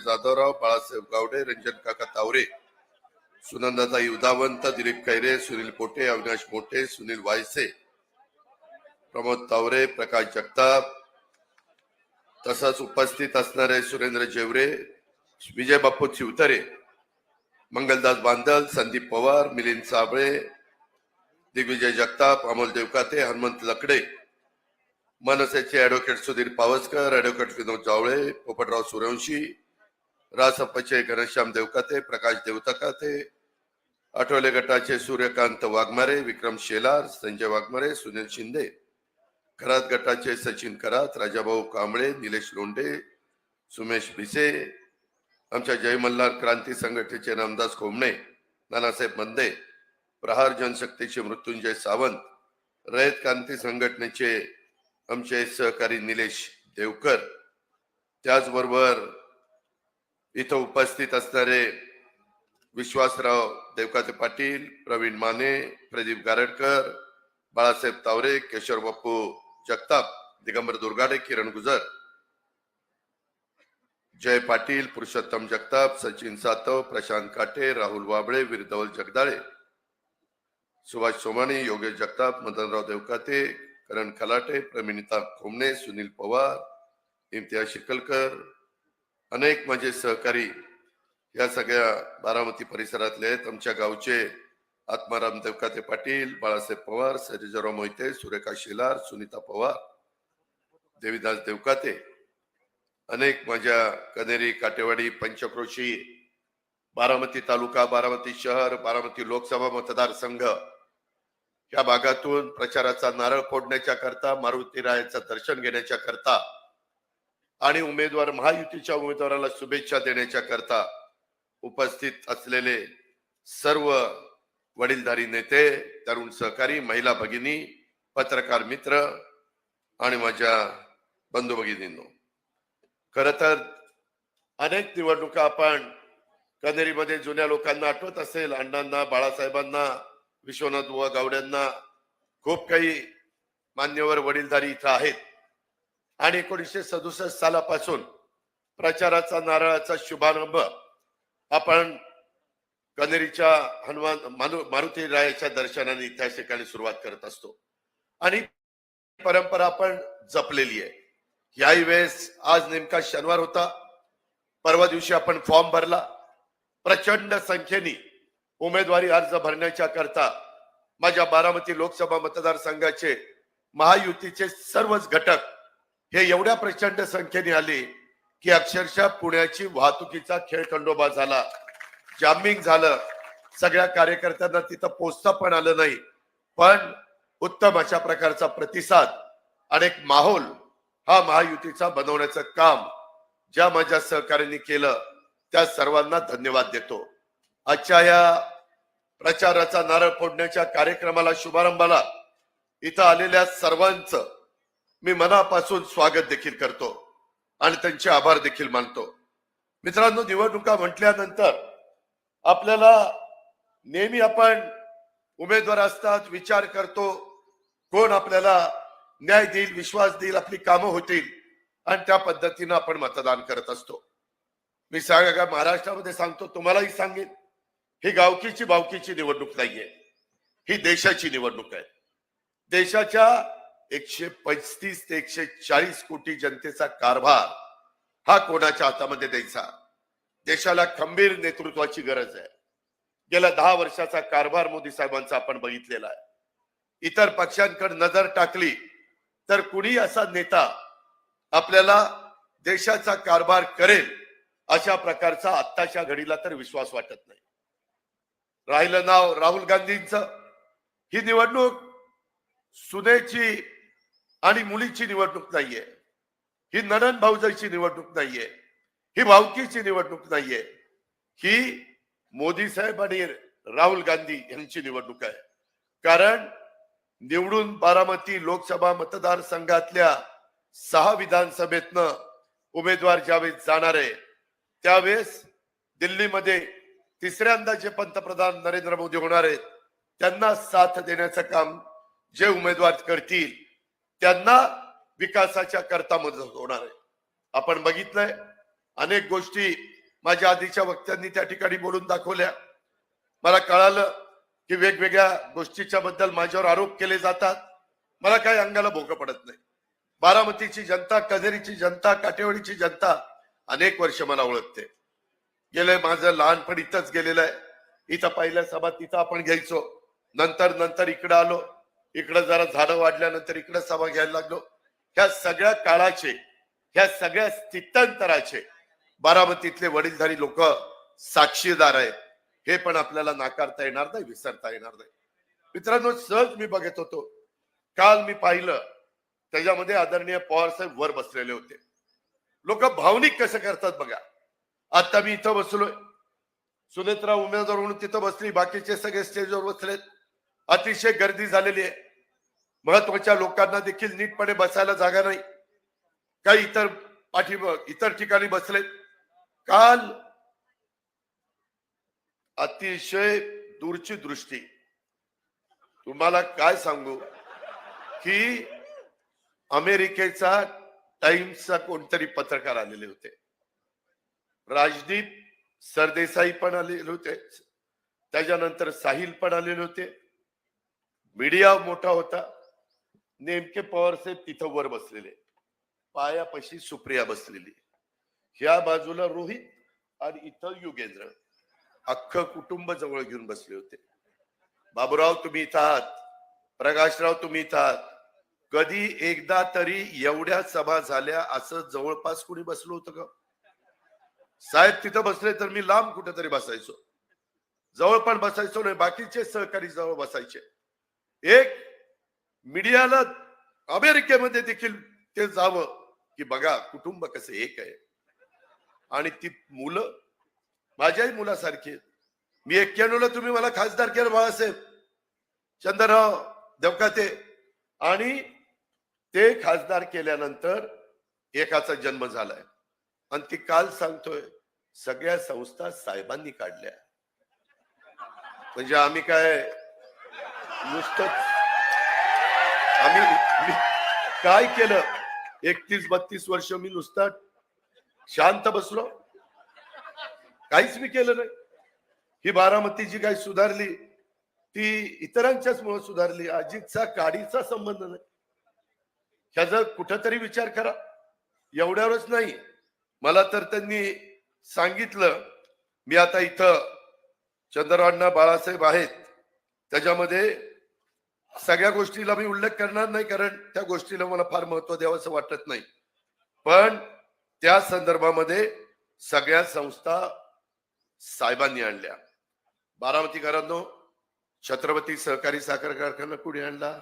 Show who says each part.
Speaker 1: जाधवराव बाळासाहेब गावडे रंजन काका तावरे सुनंदाता युदावंत दिलीप खैरे सुनील पोटे अविनाश मोठे सुनील वायसे प्रमोद तावरे प्रकाश जगताप तसंच उपस्थित असणारे सुरेंद्र जेवरे विजय बाप्पू चिवतरे मंगलदास बांदल संदीप पवार मिलिंद साबळे दिग्विजय जगताप अमोल देवकाते हनुमंत लकडे मनसेचे ऍडव्होकेट सुधीर पावसकर ऍडव्होकेट विनोद जावळे पोपटराव सूर्यवंशी रासपचे घनश्याम देवकाते प्रकाश देवताकाते आठवले गटाचे सूर्यकांत वाघमारे विक्रम शेलार संजय वाघमारे सुनील शिंदे. खरात गटाचे सचिन खरात राजाभाऊ कांबळे निलेश लोंढे सुमेश भिसे आमच्या जय मल्हार क्रांती संघटनेचे रामदास कोमणे नानासाहेब मंदे प्रहार जनशक्तीचे मृत्युंजय सावंत रयत क्रांती संघटनेचे आमचे सहकारी निलेश देवकर. त्याचबरोबर इथं उपस्थित असणारे विश्वासराव देवकाते पाटील प्रवीण माने प्रदीप गारडकर बाळासाहेब तावरे केशव बाप्पू जगताप दिगंबर दुर्गाडे किरण गुजर जय पाटील पुरुषोत्तम जगताप सचिन सातव प्रशांत काटे राहुल वाबळे वीरधवल जगदाळे सुभाष सोमाणी योगेश जगताप मदनराव देवकाते करण खलाटे प्रमिनिता खोमणे सुनील पवार इम्तियाज शिकलकर अनेक माझे सहकारी या सगळ्या बारामती परिसरातले आहेत. आमच्या गावचे आत्माराम देवकाते पाटील बाळासाहेब पवार सरिजराव मोहिते सुरेखा शेलार सुनीता पवार देवीदास देवकाते अनेक माझ्या कनेरी काटेवाडी पंचक्रोशी बारामती तालुका बारामती शहर बारामती लोकसभा मतदारसंघ या भागातून प्रचाराचा नारळ फोडण्याच्या करता मारुती रायाचं दर्शन घेण्याच्या करता आणि उमेदवार महायुतीच्या उमेदवाराला शुभेच्छा देण्याच्या करता उपस्थित असलेले सर्व वडीलधारी नेते तरुण सहकारी महिला भगिनी पत्रकार मित्र आणि माझ्या बंधू भगिनींनो खर तर अनेक निवडणुका आपण कनेरीमध्ये जुन्या लोकांना आठवत असेल अण्णांना बाळासाहेबांना विश्वनाथ बुवा गावड्यांना खूप काही मान्यवर वडीलधारी इथं आहेत. आणि एकोणीसशे सदुसष्ट सालापासून प्रचाराचा नारळाचा शुभारंभ आपण कनेरीच्या हनुमान मानु मारुती रायाच्या दर्शनाने त्या ठिकाणी सुरुवात करत असतो. आणि परंपरा आपण जपलेली आहे. याही वेळेस आज नेमका शनिवार होता. परवा दिवशी आपण फॉर्म भरला. प्रचंड संख्येने उमेदवारी अर्ज भरण्याच्या करता माझ्या बारामती लोकसभा मतदारसंघाचे महायुतीचे सर्वच घटक हे एवढ्या प्रचंड संख्येने आले की अक्षरशः पुण्याची वाहतुकीचा खेळ खंडोबा झाला. जामिंग झालं. सगळ्या कार्यकर्त्यांना तिथं पोचता पण आलं नाही. पण उत्तम अशा प्रकारचा प्रतिसाद आणि एक माहोल हा महायुतीचा बनवण्याचं काम ज्या माझ्या सहकार्यांनी केलं त्या सर्वांना धन्यवाद देतो. आजच्या या प्रचाराचा नारळ फोडण्याच्या कार्यक्रमाला शुभारंभाला. इथं आलेल्या सर्वांचं मी मनापासून स्वागत देखील करतो आणि त्यांचे आभार देखील मानतो. मित्रांनो निवडणुका म्हटल्यानंतर आपल्याला नेहमी आपण उमेदवार असतात विचार करतो कोण आपल्याला न्याय देईल विश्वास देईल आपली कामं होतील आणि त्या पद्धतीनं आपण मतदान करत असतो. मी सांगा महाराष्ट्रामध्ये सांगतो तुम्हालाही सांगेन ही गावकीची बावकीची निवडणूक नाहीये. ही देशाची निवडणूक आहे. देशाच्या एकशे पस्तीस ते एकशे चाळीस कोटी जनतेचा कारभार हा कोणाच्या हातामध्ये द्यायचा? देशाला खंबीर नेतृत्वाची गरज आहे. गेल्या दहा वर्षाचा कारभार मोदी साहेबांचा आपण बघितलेला आहे. इतर पक्षांकडे नजर टाकली तर कुणी असा नेता आपल्याला देशाचा कारभार करेल अशा प्रकारचा आत्ताच्या घडीला तर विश्वास वाटत नाही. राहिलं नाव राहुल गांधींच. ही निवडणूक सुनेची आणि मुलीची निवडणूक नाहीये. ही ननन भाऊजाईची निवडणूक नाहीये. ही भावकीची निवडणूक नाहीये. ही मोदी साहेब आणि राहुल गांधी यांची निवडणूक आहे. कारण निवडून बारामती लोकसभा मतदारसंघातल्या सहा विधानसभेतनं उमेदवार ज्यावेळेस जाणार आहे त्यावेळेस दिल्लीमध्ये तिसऱ्यांदा जे पंतप्रधान नरेंद्र मोदी होणार आहेत त्यांना साथ देण्याचं काम जे उमेदवार करतील त्यांना विकासाच्या करता मदत होणार आहे. आपण बघितलंय अनेक गोष्टी माझ्या आधीच्या वक्त्यांनी त्या ठिकाणी बोलून दाखवल्या. मला कळालं की वेगवेगळ्या गोष्टीच्या बद्दल माझ्यावर आरोप केले जातात. मला काही अंगाला भोकं पडत नाही. बारामतीची जनता कझेरीची जनता काटेवाडीची जनता अनेक वर्ष मला ओळखते. गेलंय माझं लहानपण इथंच गेलेलं आहे. इथं पहिल्या सभा तिथं आपण घ्यायचो. नंतर नंतर इकडं आलो. इकडं जरा झाडं वाढल्यानंतर इकडं सभा घ्यायला लागलो. ह्या सगळ्या काळाचे ह्या सगळ्या स्थित्यंतराचे बारामतीतले वडीलधारी लोक साक्षीदार आहेत. हे पण आपल्याला नाकारता येणार नाही विसरता येणार नाही. मित्रांनो सहज मी बघत होतो. काल मी पाहिलं त्याच्यामध्ये आदरणीय पवार साहेब वर बसलेले होते. लोक भावनिक कसं करतात बघा. आता मी इथं बसलोय. सुनेत्रा उमेदवार म्हणून तिथं बसली बाकीचे सगळे स्टेजवर बसलेत. अतिशय गर्दी झालेली आहे. महत्त्वाच्या लोकांना देखील नीटपणे बसायला जागा नाही. काही इतर पाठी इतर ठिकाणी बसलेत. काल अतिशय दूरची दृष्टी. तुम्हाला काय सांगू? की अमेरिकेचा टाइम्सचा कोणतरी पत्रकार आलेले होते. राजदीप सरदेसाई पण आलेले होते. त्याच्यानंतर साहिल पण आलेले होते. मीडिया मोठा होता. नेमके पवार साहेब तिथं वर बसलेले. पायापाशी सुप्रिया बसलेली. ह्या बाजूला रोहित आणि इथं युगेंद्र. अख्खं कुटुंब जवळ घेऊन बसले होते. बाबूराव तुम्ही इथं आहात. प्रकाशराव तुम्ही इथं आहात. कधी एकदा तरी एवढ्या सभा झाल्या असं जवळपास कुणी बसलो होतं का? साहेब तिथं बसले तर मी लांब कुठेतरी बसायचो. जवळ पण बसायचो नाही बाकीचे सहकारी जवळ बसायचे. एक मीडियाला अमेरिकेमध्ये देखील ते जावं की बघा कुटुंब कसं एक आहे. आणि ती मुलं माझ्याही मुलासारखी मी एक्क्याण्णवला तुम्ही मला खासदार केलं बाळासाहेब. चंद्रराव देवकाते. आणि ते खासदार केल्यानंतर एकाचा जन्म झालाय. आणि ती काल सांगतोय सगळ्या संस्था साहेबांनी काढल्या. म्हणजे आम्ही काय नुसतंच आम्ही काय केलं? एकतीस बत्तीस वर्ष मी नुसतं शांत बसलो. काहीच मी केलं नाही. ही बारामती जी काही सुधारली? ती इतरांच्याच मुळे सुधारली. अजितचा काडीचा संबंध नाही. ह्याचा कुठंतरी विचार करा. एवढ्यावरच नाही. मला तर त्यांनी सांगितलं मी आता इथं चंद्रअण्णा बाळासाहेब आहेत. त्याच्यामध्ये सगळ्या गोष्टीला मी उल्लेख करणार नाही कारण त्या गोष्टीला मला फार महत्त्व द्यावंसं वाटत नाही. पण त्या संदर्भामध्ये सगळ्या संस्था साहेबांनी आणल्या. बारामतीकरांनो छत्रपती सहकारी साखर कारखाना कुणी आणला?